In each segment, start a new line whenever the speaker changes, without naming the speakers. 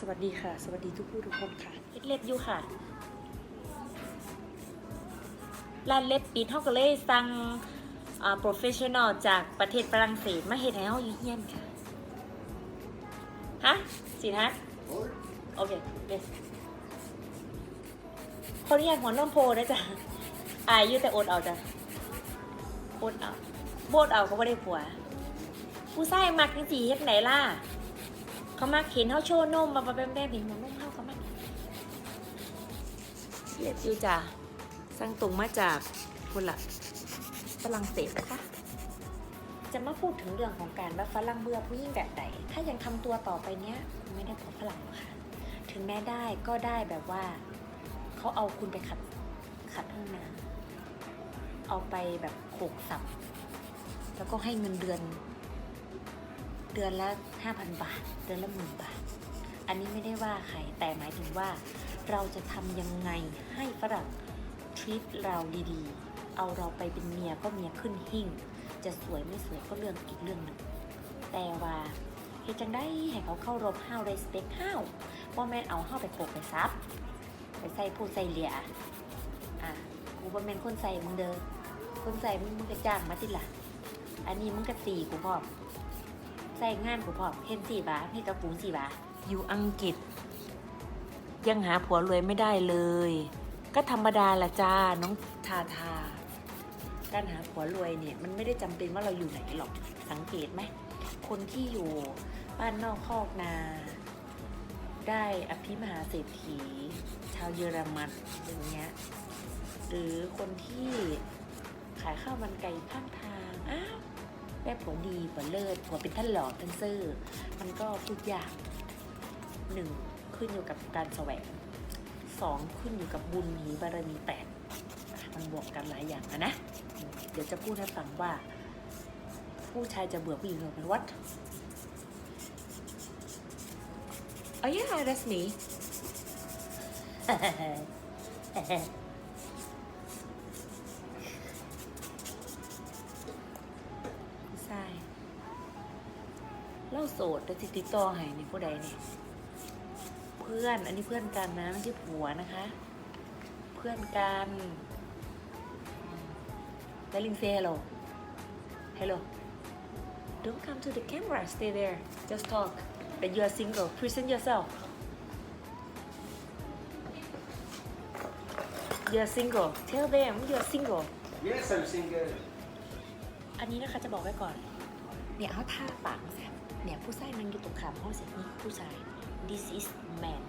สวัสดีค่ะ สวัสดีทุกผู้ทุกคนค่ะเฮ็ดเล็บอยู่ค่ะร้านเล็บปิดเท่าก็เลยสั่งอ่า professional จากประเทศฝรั่งเศสมาเฮ็ดให้เฮาอยู่เฮียนค่ะ ฮะสินะโอเค yes คนนี้อยากหัวนมโพนะจ๊ะอายอยู่แต่อดเอาจ้ะอดเอาโบดเอาเขาไม่ได้ผัว ผู้ชายมักจริงๆเฮ็ดไหนล่ะ เขามาเห็นเขาโชว์นมมาแป๊บๆเห็นหัวนมเขาเขามาเล็บอยู่จ้ะสั่งตรงมาจากคนละฝรั่งเศสนะคะจะมาพูดถึงเรื่องของการว่าฝรั่งเบื่อผู้หญิงแบบไหนถ้ายังทำตัวต่อไปเนี้ยคุณไม่ได้พบฝรั่งหรอกค่ะ ถึงแม้ได้ก็ได้แบบว่าเขาเอาคุณไปขัดขัดห้องน้ำเอาไปแบบโขกสับ แล้วก็ให้เงินเดือน ดือนละ5,000 บาท เดือนละหมื่นบาท อันนี้ไม่ได้ว่าใครแต่หมายถึงว่า เราจะทำยังไงให้ฝรั่งทริปเราดีๆ เอาเราไปเป็นเมียก็เมียขึ้นหิ่ง จะสวยไม่สวยก็เรื่องอีกเรื่องหนึ่ง แต่ว่าเฮจังได้ให้เขาเข้ารบห้าวได้สเปคห้าวว่าแม่นเอาห้าวไปโขกไปซับ ไปใส่ผู้ใส่เหลียอะกูบ่แม่นคนใส่มึงเด้อคนใส่มึงมึงก็จ้างมาติล่ะอันนี้มึงก็ตีกูพอ ใส่งานกูพร้อมเห็นสี่บาทให้กับกูสี่บาทอยู่อังกฤษ ยังหาผัวรวยไม่ได้เลย ก็ธรรมดาละจ้าน้องทาทาการหาผัวรวยเนี่ยมันไม่ได้จำเป็นว่าเราอยู่ไหนหรอกสังเกตไหมคนที่อยู่บ้านนอกคอกนา ได้อภิมหาเศรษฐี ชาวเยอรมันอย่างเงี้ยหรือคนที่ขายข้าวมันไก่ข้างทางอ้าว แม่ผัวดีผัวเลิศผัวเป็นท่านหล่อท่านซื่อมันก็พูดยากหนึ่งขึ้นอยู่กับการแสวงสองขึ้นอยู่กับบุญหรือบารมีแปดอะมันบวกกันหลายอย่างนะนะ เดี๋ยวจะพูดให้ฟังว่า ผู้ชายจะเบื่อผู้หญิงเหรอเป็นวัด Oh yeah that's me ใสดแต่ติดติดต่อให้นี่ผู้ใดเนี่ยเพื่อนอันนี้เพื่อนกันนะไม่ใช่ผัวนะคะ เพื่อนกันแล้วลิงเซ่ฮัลโหล hello don't come to the camera stay there just talk that you are single present yourself you are single tell them you are single
Yes, I'm single.
อันนี้นะคะจะบอกไว้ก่อน เนี่ยเขาท่าปากแซม เนี่ยผู้ชายนั่งอยู่ตรงขามห้องเสร็จนี่ผู้ชาย this is man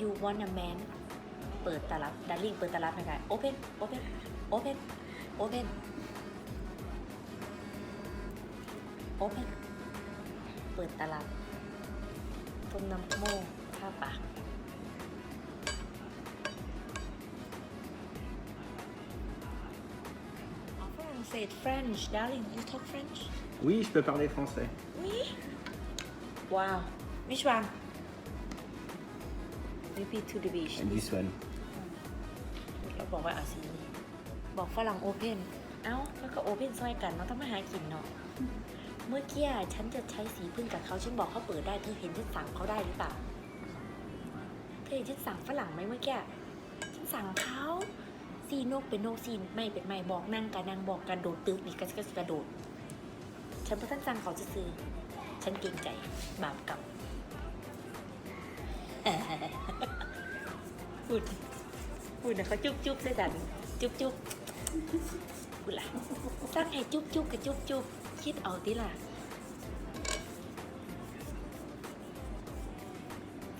you want a man เปิดตลับดาริ่งเปิดตลับนะคะ open open open open open เปิดตลับต้มน้ำโม่ท่าปากฝรั่งเศส French darling you talk French
Oui, je peux parler français.
Oui. Wow. Which one? Repeat to the beach.
And this one.
เราบอกว่าเอาสีนี้บอกฝรั่งโอเพนเอ้าแล้วก็โอเพนซอยกันเนาะต้องมาหากินเนาะ เมื่อกี้อะฉันจะใช้สีพึ่งกับเขาฉันบอกเขาเปิดได้เธอเห็นฉันสั่งเขาได้หรือเปล่า เธอเห็นฉันสั่งฝรั่งไหมเมื่อกี้ ฉันสั่งเขาซีนกเป็นนกซีนไม่เป็นไม่บอกนั่งกันนั่งบอกกันโดดตึกนี่ก็ก็กระโดด ฉันพอท่านสั่งเขาจะซื้อฉันเกรงใจบาปกรรมพูดพูดนะเขาจุ๊บจุ๊บด้จันจุ๊บจุ๊บพูดละสั่งให้จุ๊บจุ๊บกับจุ๊บจุ๊บคิดเอาติล่ะ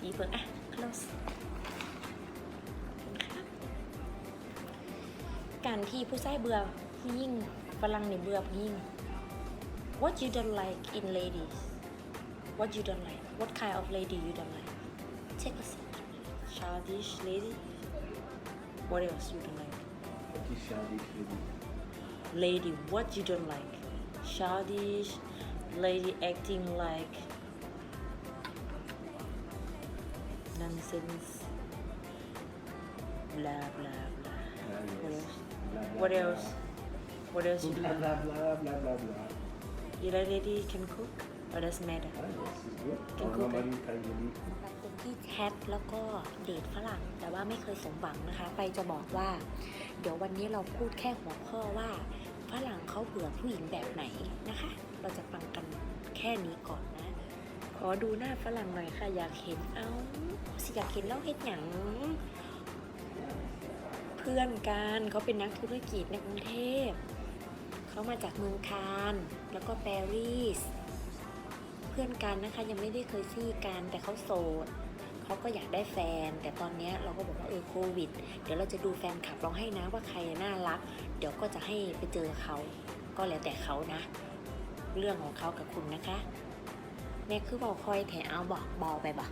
ดีเพิ่งอะ close ครับการที่ผู้ชายเบื่อผู้ยิ่งฝรั่งในเบื่อผู้ยิ่ง What you don't like in ladies? What you don't like? What kind of lady you don't like? Take a seat. Childish lady? What else you don't like? Lady? Lady, what you don't like? Childish Lady acting like Nonsense. Blah blah blah. What else? What else? What else you
Blah, blah, blah, blah, blah, blah.
You like lady can cook or doesn't matter
Ah, yes, it's good.
Can
Oh,
cook,
normally, Thai lady.
ทแล้วก็เดทฝรั่ง แต่ว่าไม่เคยสมหวังนะคะ ไปจะบอกว่า เดี๋ยววันนี้เราพูดแค่หัวข้อว่าฝรั่งเขาเบื่อผู้หญิงแบบไหนนะคะ เราจะฟังกันแค่นี้ก่อนนะ ขอดูหน้าฝรั่งหน่อยค่ะ อยากเห็นเอ้าสิอยากเห็นเล่าเฮ็ดหยังเพื่อนกันเขาเป็นนักธุรกิจในกรุงเทพ เขามาจากเมืองคานแล้วก็ปารีส เพื่อนกันนะคะยังไม่ได้เคยซี่กันแต่เขาโสดเขาก็อยากได้แฟน แต่ตอนนี้เราก็บอกว่าเออโควิด เดี๋ยวเราจะดูแฟนคลับเราให้นะว่าใครน่ารัก เดี๋ยวก็จะให้ไปเจอเขา ก็แล้วแต่เขานะ เรื่องของเขากับคุณนะคะแม่คือบอกคอยแถเอาบอกบอกไปบอก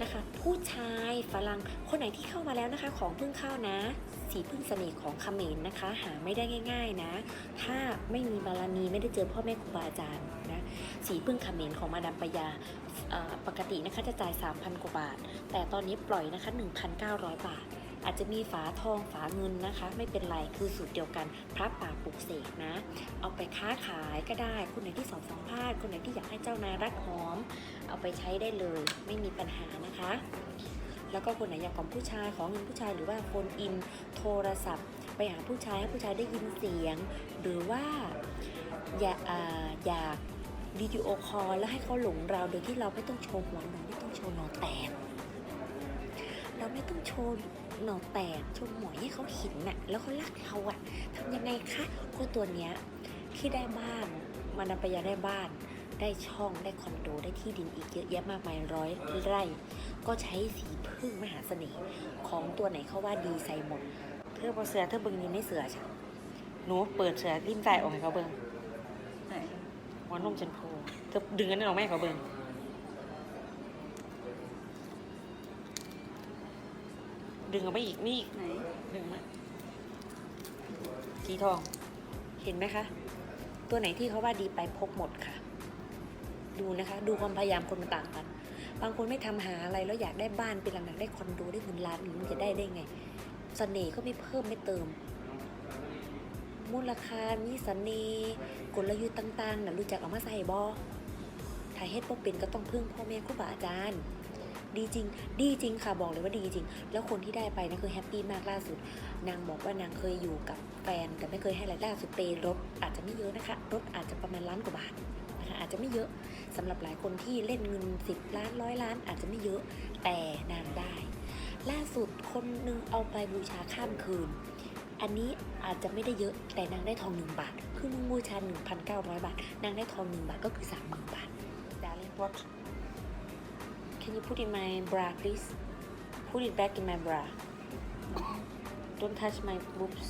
นะคะ ผู้ชายฝรั่งคนไหนที่เข้ามาแล้วนะคะ ของเพิ่งเข้านะ สีพึ่งเสน่ห์ของเขมรนะคะ หาไม่ได้ง่าย ๆนะ ถ้าไม่มีบารมีไม่ได้เจอพ่อแม่ครูบาอาจารย์นะสีพึ่งเขมรของมาดามปยาปกตินะคะจะจ่าย 3,000 กว่าบาท แต่ตอนนี้ปล่อยนะคะ 1,900 บาท อาจจะมีฝาทองฝาเงินนะคะ ไม่เป็นไรคือสูตรเดียวกัน พระป่าปลุกเสกนะ เอาไปค้าขายก็ได้ คนไหนที่สอบสัมภาษณ์คนไหนที่อยากให้เจ้านายรักหอม เอาไปใช้ได้เลยไม่มีปัญหานะคะ แล้วก็คนไหนอยากของผู้ชายของเงินผู้ชายหรือว่าโฟนอินโทรศัพท์ ไปหาผู้ชายให้ผู้ชายได้ยินเสียง หรือว่าอยากอาอยากวิดีโอคอลแล้วให้เขาหลงเราโดยที่เราไม่ต้องโชว์หัวนมไม่ต้องโชว์หนอแตกเราไม่ต้องโชว์หนอแตกโชว์หมอยให้เขาเห็นน่ะแล้วเขารักเราอะทำยังไงคะก็ตัวเนี้ยที่ได้บ้านมานำไปยาได้บ้าน ได้ช่องได้คอนโดได้ที่ดินอีกเยอะแยะมากมายร้อยไร่ ก็ใช้สีพึ่งมหาเสน่ห์ของตัวไหนเขาว่าดีใส่หมดเธอพอเสือเธอเบิ่งนี้ไม่เสือฉันหนูเปิดเสือริมใจออกให้เขาเบิ่ง
ไหน
หัวนมฉันโผล่เธอดึงอันนั้นออกมาให้เขาเบิ่งดึงออกมาอีกนี่อีก
ไหน
ดึงมาสีทอง เห็นไหมคะ ตัวไหนที่เขาว่าดีไปพกหมดค่ะ ดูนะคะ ดูความพยายามคนมันต่างกัน บางคนไม่ทำหาอะไรแล้วอยากได้บ้านเป็นหลังๆได้คอนโดได้เงินล้านมันจะได้ได้ไงเสน่ห์ก็ไม่เพิ่มไม่เติม มูลค่ามีเสน่ห์กลยุทธ์ต่างๆนะรู้จักเอามาใส่บอถ้าเฮ็ดบ่เป็นก็ต้องพึ่งพ่อแม่ครูบาอาจารย์ดีจริง ดีจริงค่ะ บอกเลยว่าดีจริง แล้วคนที่ได้ไปนะคือแฮปปี้มากล่าสุด นางบอกว่านางเคยอยู่กับแฟน แต่ไม่เคยให้รายได้ล่าสุดเปรถอาจจะไม่เยอะนะคะ รถอาจจะประมาณล้านกว่าบาทนะคะอาจจะไม่เยอะ สำหรับหลายคนที่เล่นเงิน 10 ล้านร้อยล้าน อาจจะไม่เยอะแต่นางได้ ล่าสุดคนหนึงเอาไปบูชาข้ามคืน อันนี้อาจจะไม่ได้เยอะแต่นางได้ทองหนึ่งบาท คือมึงบูชา 1,900 บาท นางได้ทองหนึ่งบาทก็คือ 30,000 บาท Darling what Can you put in my bra please Put it back in my bra Don't touch my boobs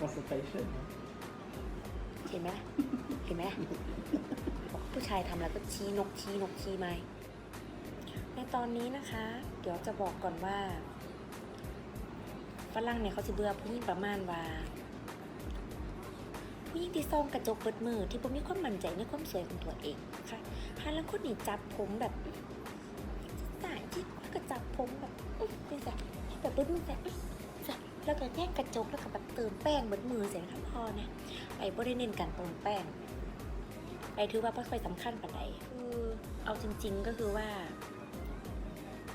Concentration.
เห็นไหมเห็นไหมผู้ชายทำแล้วก็ชี้นกชี้นกชี้ไม้ในตอนนี้นะคะ เดี๋ยวจะบอกก่อนว่าฝรั่งเนี่ยเขาจะเบื่อผู้หญิงประมาณว่าผู้หญิงที่ซองกระจกเปิดมือที่ผมมีความมั่นใจในความสวยของตัวเองค่ะฮาแล้วคนนี้จับผมแบบสายที่ก็จับผมแบบเป็นแบบแบบเปิดมือแบบ แล้วก็แยกกระจกแล้วก็แบบเติมแป้งเบิดมือเสร็จแล้วพอนะไปบ่ได้เน้นการเติมแป้งไปถือว่าไม่ค่อยสำคัญปานใดคือเอาจริง ๆก็คือว่า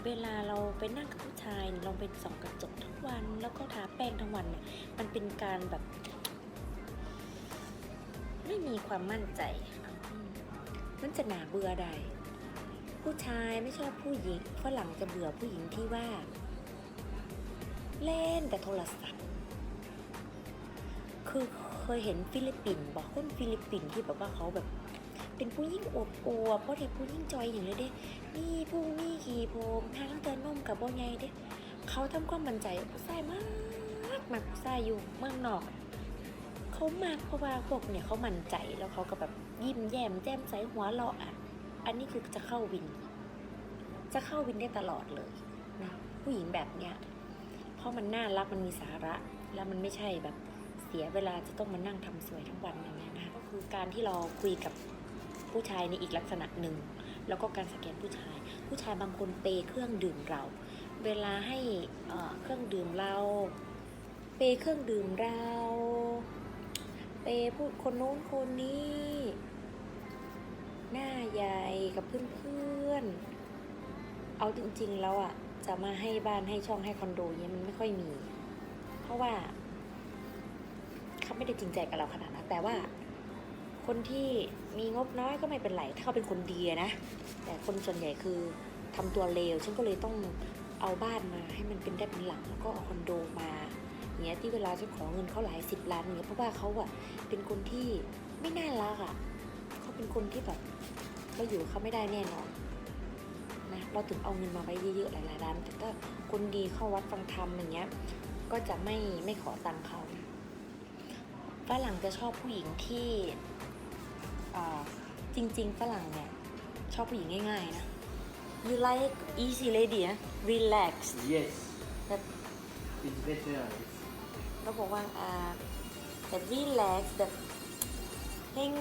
เวลาเราไปนั่งกับผู้ชายเราไปส่องกระจกทั้งวัน แล้วก็ทาแป้งทั้งวันเนี่ยมันเป็นการแบบ ไม่มีความมั่นใจมันจะหนาเบื่อใดผู้ชายไม่ชอบผู้หญิงฝรั่งจะเบื่อผู้หญิงที่ว่า เล่นแต่โทรศัพท์ คือเคยเห็นฟิลิปปินส์บอกคนฟิลิปปินส์ที่แบบว่าเขาแบบ เป็นผู้ยิ่งอวบอวบเพราะเด็กผู้ยิ่งจอยอย่างเลยเด้นี่พุงนี่ขี่ผมทาตั้งแต่นนมกับบ่ใหญ่เด้เขาทำความมั่นใจผู้ชายมากมากผู้ชายอยู่เมืองนอก เขามากเพราะว่าพวกเนี่ยเขามั่นใจแล้วเขาก็แบบยิ้มแย้มแจ่มใสหัวเราะอะอันนี้คือจะเข้าวิน จะเข้าวินได้ตลอดเลยนะผู้หญิงแบบเนี้ย ราะมันน่ารักมันมีสาระ แล้วมันไม่ใช่แบบเสียเวลาจะต้องมานั่งทำสวยทั้งวันอย่างเงี้ยนะคะก็คือการที่เราคุยกับผู้ชายในอีกลักษณะหนึ่ง แล้วก็การสแกนผู้ชาย ผู้ชายบางคนเปยเครื่องดื่มเรา เวลาให้เอ่อเครื่องดื่มเราเปยเครื่องดื่มเราเปยพูดคนโน้นคนนี้หน้าใหญ่กับเพื่อนๆ เอาจริงๆแล้วอะ จะมาให้บ้านให้ช่องให้คอนโดเนี่ยมันไม่ค่อยมี เพราะว่าเขาไม่ได้จริงใจกับเราขนาดนั้นแต่ว่าคนที่มีงบน้อยก็ไม่เป็นไร ถ้าเขาเป็นคนดีนะ แต่คนส่วนใหญ่คือทำตัวเลว ฉันก็เลยต้องเอาบ้านมาให้มันเป็นได้เป็นหลัง แล้วก็เอาคอนโดมาเงี้ยที่เวลาฉันขอเงินเขาหลายสิบล้านเงี้ยเพราะว่าเขาอะเป็นคนที่ไม่น่ารักอะเขาเป็นคนที่แบบเราอยู่เขาไม่ได้แน่นอน เราถึงเอาเงินมาไว้เยอะๆหลายๆล้าน แต่ถ้าคนดีเข้าวัดฟังธรรมอย่างเงี้ย ก็จะไม่ไม่ขอตังค์เขาฝรั่งจะชอบผู้หญิงที่อ่าจริง ๆ ฝรั่งเนี่ยชอบผู้หญิงง่ายๆนะ you like easy lady นะ relax
Yes.
That-
It's better.
เราบอกว่าอ่าแบบ relax แบบ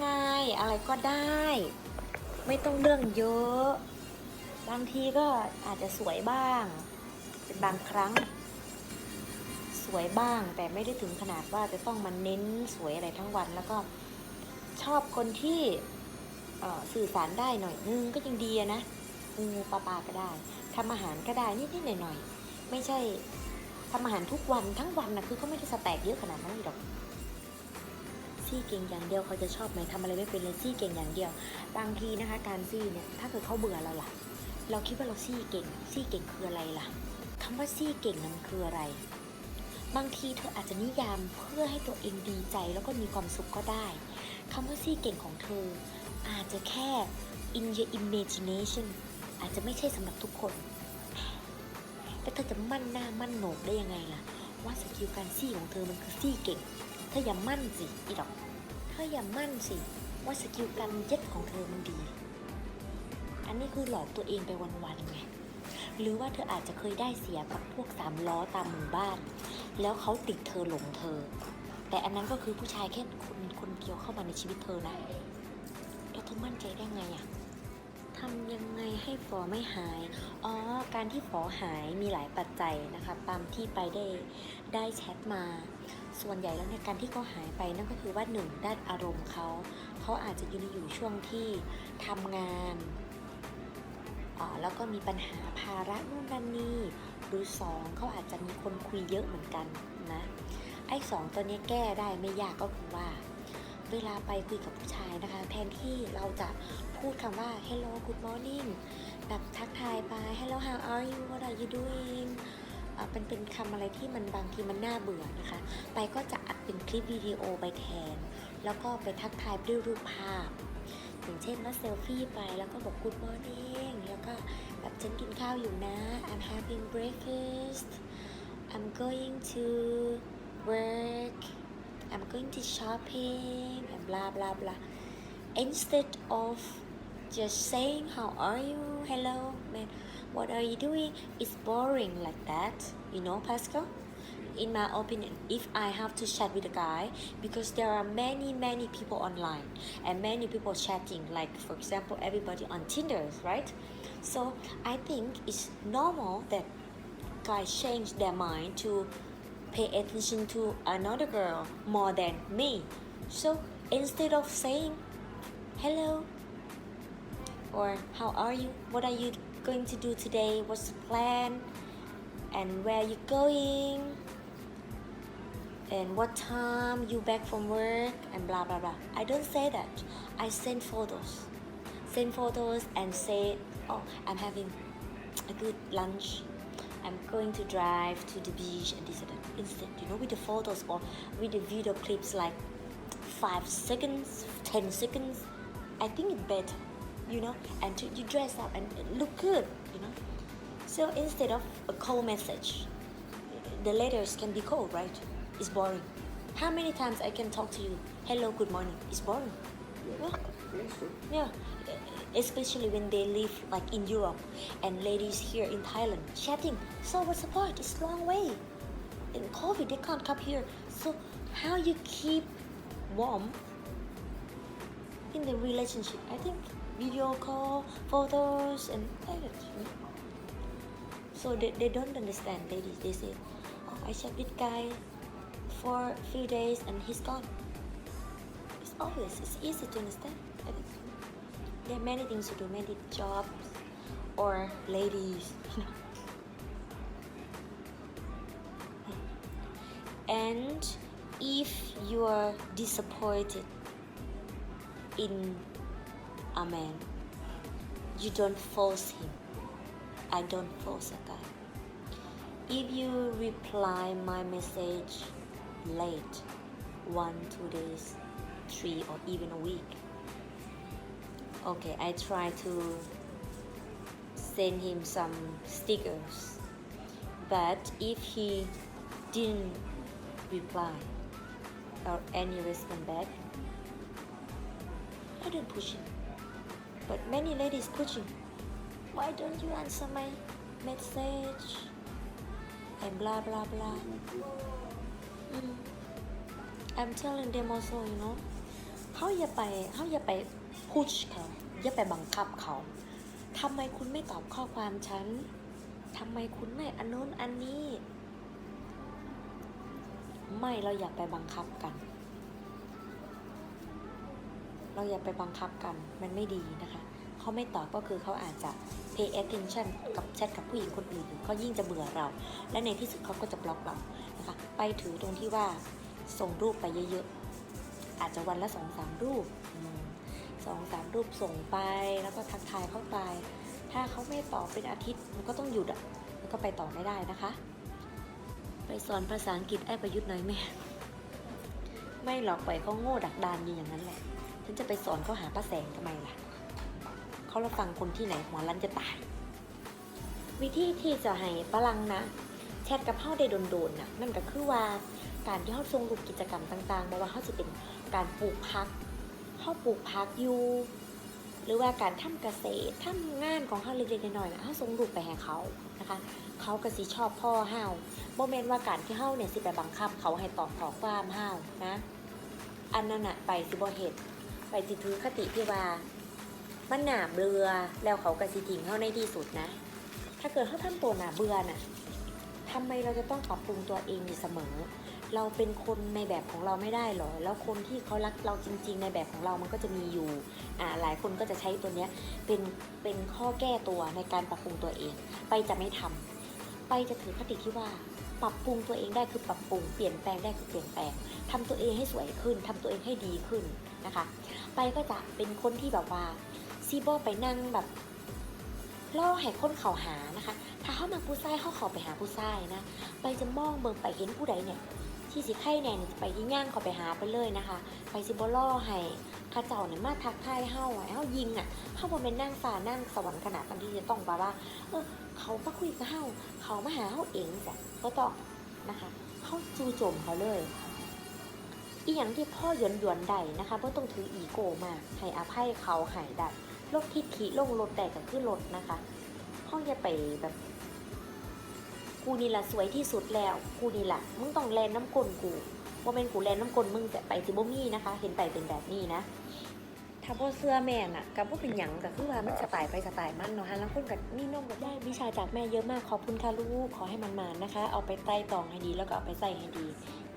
ง่ายๆอะไรก็ได้ ไม่ต้องเรื่องเยอะ บางทีก็อาจจะสวยบ้าง เป็นบางครั้ง สวยบ้างแต่ไม่ได้ถึงขนาดว่าจะต้องมาเน้นสวยอะไรทั้งวัน แล้วก็ชอบคนที่สื่อสารได้หน่อยนึงก็ยังดีนะงูปลาปลาก็ได้ทำอาหารก็ได้นิดๆหน่อยๆไม่ใช่ทำอาหารทุกวันทั้งวันนะคือเขาไม่ได้สแต็กเยอะขนาดนั้นหรอกซี่เก่งอย่างเดียวเขาจะชอบไหมทำอะไรไม่เป็นเลยซี่เก่งอย่างเดียว บางทีนะคะ การซี่เนี่ยถ้าเกิดเขาเบื่อเราล่ะ เราคิดว่าเราซี่เก่ง ซี่เก่งคืออะไรล่ะคำว่าซี่เก่งนั้นคืออะไร บางทีเธออาจจะนิยามเพื่อให้ตัวเองดีใจแล้วก็มีความสุขก็ได้คำว่าซี่เก่งของเธอ อาจจะแค่ in your imagination อาจจะไม่ใช่สำหรับทุกคนแต่เธอจะมั่นหน้ามั่นโหนกได้ยังไงล่ะ ว่าสกิลการซี่ของเธอมันคือซี่เก่ง เธออย่ามั่นสิอีดอก เธออย่ามั่นสิว่าสกิลการเย็ดของเธอมันดี นนี้คือหลอกตัวเองไปวันๆไงหรือว่าเธออาจจะเคยได้เสียกับพวกสามล้อตามหมู่บ้าน แล้วเขาติดเธอหลงเธอ แต่อันนั้นก็คือผู้ชายแค่คนคนเดียวเข้ามาในชีวิตเธอนะแล้วเธอมั่นใจได้ไงอะทำยังไงให้ฝอไม่หาย อ๋อ การที่ฝอหายมีหลายปัจจัยนะคะตามที่ไปได้ได้แชทมา ส่วนใหญ่แล้วในยการที่เขาหายไปนั่นก็คือว่าหนึ่งด้านอารมณ์เขา เขาอาจจะอยู่ในอยู่ช่วงที่ทำงาน แล้วก็มีปัญหาภาระนู่นนั่นนี่หรือสองเขาอาจจะมีคนคุยเยอะเหมือนกันนะไอ้สองตัวนี้แก้ได้ไม่ยากก็คือว่า เวลาไปคุยกับผู้ชายนะคะ แทนที่เราจะพูดคำว่า hello good morning แบบทักทายไป hello how are you what are you doing เป็นเป็นคำอะไรที่มันบางทีมันน่าเบื่อนะคะ ไปก็จะอัดเป็นคลิปวิดีโอไปแทน แล้วก็ไปทักทายด้วยรูปภาพ อย่างเช่นว่าเซลฟี่ไปแล้วก็บอก good morning ฉันกินข้าวอยู่นะ I'm having breakfast I'm going to work I'm going to shopping and blah blah blah instead of just saying how are you hello man what are you doing it's boring like that you know Pascal In my opinion if I have to chat with a guy because there are many many people online and many people chatting like for example everybody on Tinder right? So I think it's normal that guys change their mind to pay attention to another girl more than me. So instead of saying hello or how are you, what are you going to do today, what's the plan, and where are you going, and what time you back from work, and blah blah blah. I don't say that. I send photos, send photos and say, oh, I'm having a good lunch. I'm going to drive to the beach and this and that. Instead, you know, with the photos or with the video clips like five seconds, ten seconds, I think it's better, you know, and to, you dress up and look good, you know. So instead of a cold message, the letters can be cold, right? It's boring. How many times I can talk to you, hello, good morning? It's boring. Yeah. Yeah, especially when they live like in Europe and ladies here in Thailand chatting. So what's the point? It's a long way. In COVID, they can't come here. So how you keep warm in the relationship? I think video call, photos, and. So they, they don't understand, ladies. They say, oh, I chat with guy for a few days and he's gone. it's always it's easy to understand. There are many things to do, many jobs or ladies, you know. And if you are disappointed in a man, you don't force him. I don't force a guy. If you reply my message late, one, two days, three, or even a week, okay, I try to send him some stickers. But if he didn't reply or any response back, I don't push him. But many ladies pushing. Why don't you answer my message? And blah blah blah. I'm telling them also, you know เขาอย่าไปเขาอย่าไป push เขาอย่าไปบังคับเขาทำไมคุณไม่ตอบข้อความฉันทำไมคุณไม่อันโน้นอันนี้ ไม่เราอย่าไปบังคับกัน เราอย่าไปบังคับกัน มันไม่ดีนะคะ เขาไม่ตอบก็คือเขาอาจจะ pay attention กับแชทกับผู้หญิงคนอื่นอยู่เขายิ่งจะเบื่อเรา และในที่สุดเขาก็จะบล็อกเรานะคะไปถือตรงที่ว่าส่งรูปไปเยอะๆ อาจจะวันละสองสามรูปสองสามรูปส่งไปแล้วก็ทักทายเข้าไป ถ้าเขาไม่ตอบเป็นอาทิตย์มันก็ต้องหยุดอะมันก็ไปต่อไม่ได้นะคะ ไปสอนภาษาอังกฤษไอ้ประยุทธ์หน่อยแม่ไม่หรอกปล่อยเขาโง่ดักดานอยู่อย่างนั้นแหละฉันจะไปสอนเขาหาป้าแสงทำไมล่ะ เขาเราฟังคนที่ไหนหัวรันจะตาย วิธีที่จะให้ฝรั่งนะแชทกับเฮาได้โดนๆน่ะนั่นก็คือว่าการที่เฮาส่งรูปกิจกรรมต่างๆบ่ว่าเฮาจะเป็นการปลูกพักเฮาปลูกพักอยู่หรือว่าการทำเกษตรทำงานของเฮาเล็กๆน้อยๆนะเฮาส่งรูปไปให้เขานะคะ เขาก็สิชอบพ่อเฮาบ่แม่นว่าการที่เฮาเนี่ยสิไปบังคับ เขาให้ตอบขอความเฮานะ อันนั้นน่ะไปสิบ่เฮ็ดไปสิถือคติที่ว่า มันหนาเบื่อแล้วเขาก็สิทิ้งเฮาในที่สุดนะ ถ้าเกิดเขาทำตัวหนาเบื่อน่ะทำไมเราจะต้องปรับปรุงตัวเองอยู่เสมอ เราเป็นคนในแบบของเราไม่ได้หรอ แล้วคนที่เขารักเราจริง ๆ ในแบบของเรามันก็จะมีอยู่ อ่าหลายคนก็จะใช้ตัวเนี้ยเป็นเป็นข้อแก้ตัวในการปรับปรุงตัวเอง ไปจะไม่ทำไปจะถือคติที่ว่า ปรับปรุงตัวเองได้คือปรับปรุง เปลี่ยนแปลงได้คือเปลี่ยนแปลงทำตัวเองให้สวยขึ้นทำตัวเองให้ดีขึ้นนะคะ ไปก็จะเป็นคนที่แบบว่า ซีโบไปนั่งแบบล่อให้คนเขาหานะคะ ถ้าเข้ามาผู้ชายเขาเขาไปหาผู้ชายนะ ไปจะมองเบิ่งไปเห็นผู้ใดเนี่ย ที่สิไข่แน่เนี่ยจะไปที่ย่างเขาไปหาไปเลยนะคะ ไปซิบล่อให้ข้าเจ้าเนี่ยมาทักทายเฮาอะเฮายิงอะเฮาบ่แม่นนั่งฟ้านั่งสวรรค์ขนาดนั้นที่จะต้องแบบว่า เออ เขามาคุยกับเฮาเขามาหาเฮาเองจ้ะก็ต้องนะคะเฮาจูโจมเขาเลยอีหยังที่พ่อหยวนหยวนใดนะคะเพราะต้องถืออีโก้มากให้อภัยเขาหายได้ ลดทิฐิลงลดแต่ก็คือลดนะคะห้องอย่าไปแบบกูนี่ละสวยที่สุดแล้ว กูนี่ละมึงต้องแลนน้ำกลกูว่าเป็นกูแลนน้ำกลมึงจะไปสิบ่มีนะคะ เห็นไปเป็นแบบนี้นะถ้าพ่อเสื้อแม่น่ะกับพ่เป็นหยังก็คือว่ามันสไตล์ไปสไตล์มันเนาะฮะแล้วคนกับนี่น้องก็ได้วิชาจากแม่เยอะมากขอบคุณค่ะลูกขอให้มันมานะคะ เอาไปไต่ตองให้ดีแล้วก็เอาไปใส่ให้ดี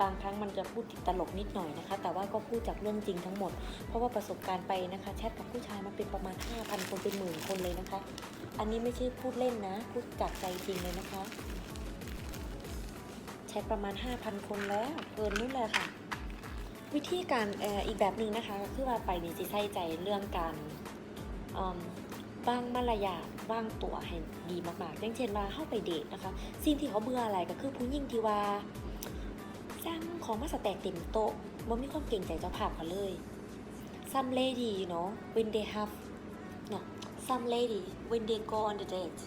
บางครั้งมันจะพูดติดตลกนิดหน่อยนะคะ แต่ว่าก็พูดจากเรื่องจริงทั้งหมด เพราะว่าประสบการณ์ไปนะคะแชทกับผู้ชายมันเป็นประมาณ 5,000 คนเป็นหมื่นคนเลยนะคะ อันนี้ไม่ใช่พูดเล่นนะ พูดจากใจจริงเลยนะคะ แชทประมาณ 5,000 คนแล้วเกินนู้นเลยค่ะ วิธีการออีกแบบหนึ่งนะคะ คือว่าไปนี่สิใส่ใจเรื่องการอืมวางมารยาทวางตัวให้ดีมากๆอย่างเช่นว่าเข้าไปเดทนะคะ สิ่งที่เขาเบื่ออะไรก็คือผู้หญิงที่ว่า สร้างของมาสแต็กเต็มโต๊ะบ่มีความเก่งใจเจ้าภาพเขาเลย some lady you know when they have no some lady when they go on the date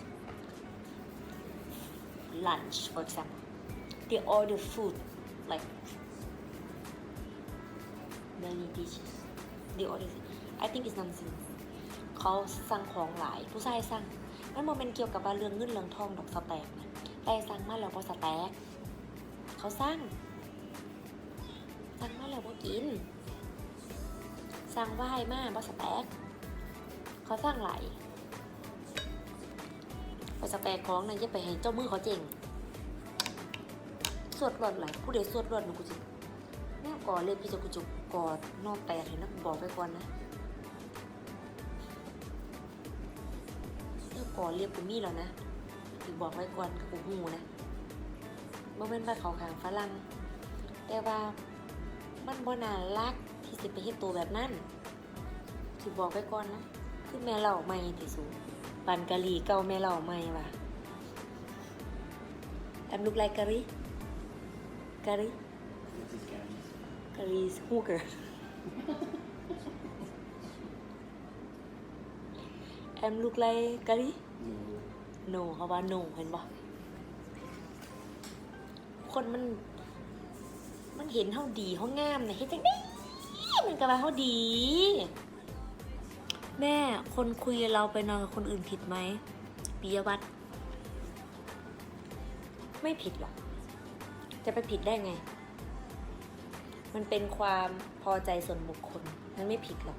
lunch for example they order food like many dishes they order I think it's nonsense เขาสั่งของหลายผู้ชายสั่งนั่นโมเมนเกี่ยวกับเรื่องเงินเรื่องทองดอกสแต็กนะแต่สั่งมาแล้วพอสแต็กเขาสั่ง สั่งมาแล้วพอกิน สั่งไหว้มากบอสแต็กเขาสั่งไหลายพอสแต็กของนั่นอย่าไปให้เจ้ามือเขาเจ๋งสวดรวดหลผู้ใดสวดรวดหนูกูจิแม่ก่อเลยพี่จะกุจุกกอดนอนแตกเห็นนะบอกไปก่อนนะแม่ก่อเรียบกูมีแล้วนะพี่บอกไว้ก่อนกูหูนะบ่เป็นบ้าเขาขางฝรั่งแต่ว่า มันบ่น่ารักที่สิไปเฮ็ดตัวแบบนั้นสิบอกไว้ก่อนนะคือแม่เล่าใหม่ที่สุดปันกะหรี่เก่าแม่เล่าใหม่ว่ะแอมลูกไลกะหรี่กะหรี่
This is Gary's.
Curry's hooker. em look like curry
No.
no เขาว่า no เห็นปะคนมันมัน เห็นเท่าดีเขางามเนี่ยเห็นจังได้มันก็ว่าเขาดี แม่คนคุยเราไปนอนกับคนอื่นผิดไหมปิยวัตรไม่ผิดหรอก จะไปผิดได้ไง มันเป็นความพอใจส่วนบุคคล มันไม่ผิดหรอก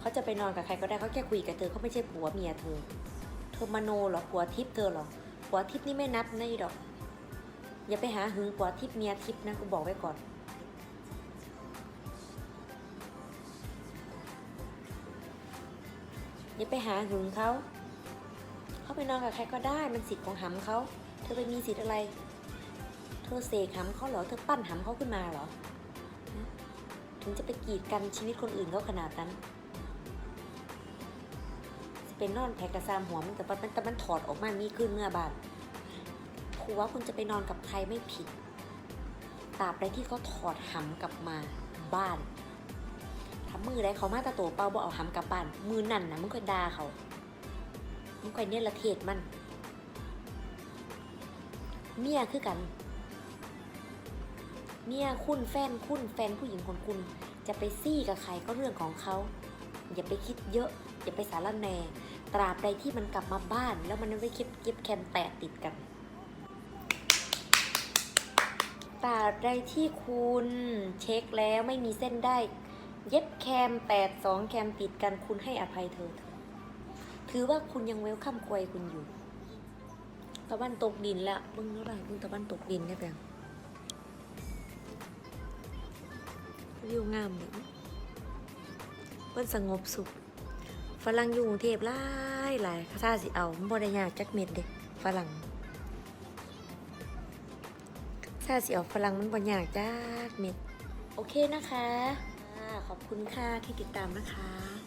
เขาจะไปนอนกับใครก็ได้เขาแค่คุยกับเธอเขาไม่ใช่ผัวเมียเธอ เธอมโนหรอผัวทิพย์เธอหรอผัวทิพย์นี่ไม่นับนะอีดอก อย่าไปหาหึงผัวทิพย์เมียทิพย์นะกูบอกไว้ก่อน อย่าไปหาหึงเขาเขาไปนอนกับใครก็ได้มันสิทธิ์ของหำเขาเธอไปมีสิทธิ์อะไร เธอเสกหำเขาเหรอเธอปั้นหำเขาขึ้นมาเหรอ ถึงจะไปกีดกันชีวิตคนอื่นเขาขนาดนั้นจะเป็นนอนแผลกระซามหัวมันแต่มันแต่มันถอดออกมามีขึ้นเมื่อบาน ผัวคุณจะไปนอนกับใครไม่ผิดตราบใดที่เขาถอดหำกลับมาบ้านทำมือไรเขามาตาโตเปล่าบอกเอาหำกลับบ้าน มือนั่นนะมึงค่อยด่าเขา มึงค่อยเนี่ยละเทศมัน เมียคือกัน เมียคุณแฟนคุณแฟนผู้หญิงของคุณ จะไปซี่กับใครก็เรื่องของเขาอย่าไปคิดเยอะอย่าไปสารแนตราบใดที่มันกลับมาบ้าน แล้วมันไม่คิดเก็บแคมแตะติดกัน ตราบใดที่คุณเช็คแล้วไม่มีเส้นได้ เย็บแคมแปดสองแคมติดกันคุณให้อภัยเธอเถอะถือว่าคุณยังเวลคัมควยคุณอยู่ ตะวันตกดินล้วมึงเท่าไหร่มึงตะวันตกดินได้เพียงวิวงามเลยเพิ่นสงบสุข ฝรั่งอยู่กรุงเทพหลายหลายถ้าสิเอามันบ่ได้ยากจักเม็ดเด้ฝรั่ง ถ้าสิเอาฝรั่งมันบ่ยากจักเม็ด โอเคนะคะอ่าขอบคุณค่ะที่ติดตามนะคะ